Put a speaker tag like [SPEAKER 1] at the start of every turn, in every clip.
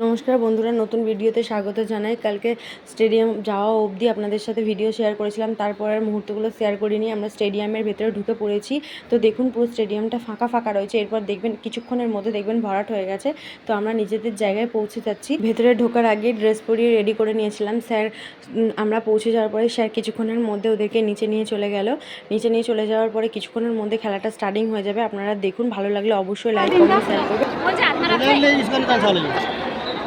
[SPEAKER 1] নমস্কার বন্ধুরা নতুন ভিডিওতে স্বাগত জানাই কালকে স্টেডিয়াম যাওয়া অবধি আপনাদের সাথে ভিডিও শেয়ার করেছিলাম তারপরের মুহূর্তগুলো শেয়ার করিনি আমরা স্টেডিয়ামের ভেতরে ঢুকে পড়েছি তো দেখুন পুরো স্টেডিয়ামটা ফাঁকা ফাঁকা রয়েছে এরপর দেখবেন কিছুক্ষণের মধ্যে দেখবেন ভরাট হয়ে গেছে তো আমরা নিজেদের জায়গায় পৌঁছে যাচ্ছি ভেতরে ঢোকার আগে ড্রেস পরিয়ে রেডি করে নিয়েছিলাম স্যার আমরা পৌঁছে যাওয়ার পরে স্যার কিছুক্ষণের মধ্যে ওদেরকে নিচে নিয়ে চলে গেল নিচে নিয়ে চলে যাওয়ার পরে কিছুক্ষণের মধ্যে খেলাটা স্টার্টিং হয়ে যাবে আপনারা দেখুন ভালো লাগলে অবশ্যই লাইক কমেন্ট শেয়ার করবেন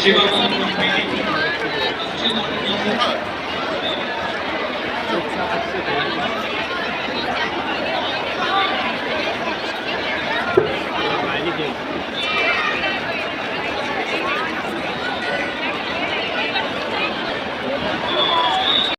[SPEAKER 2] সেবা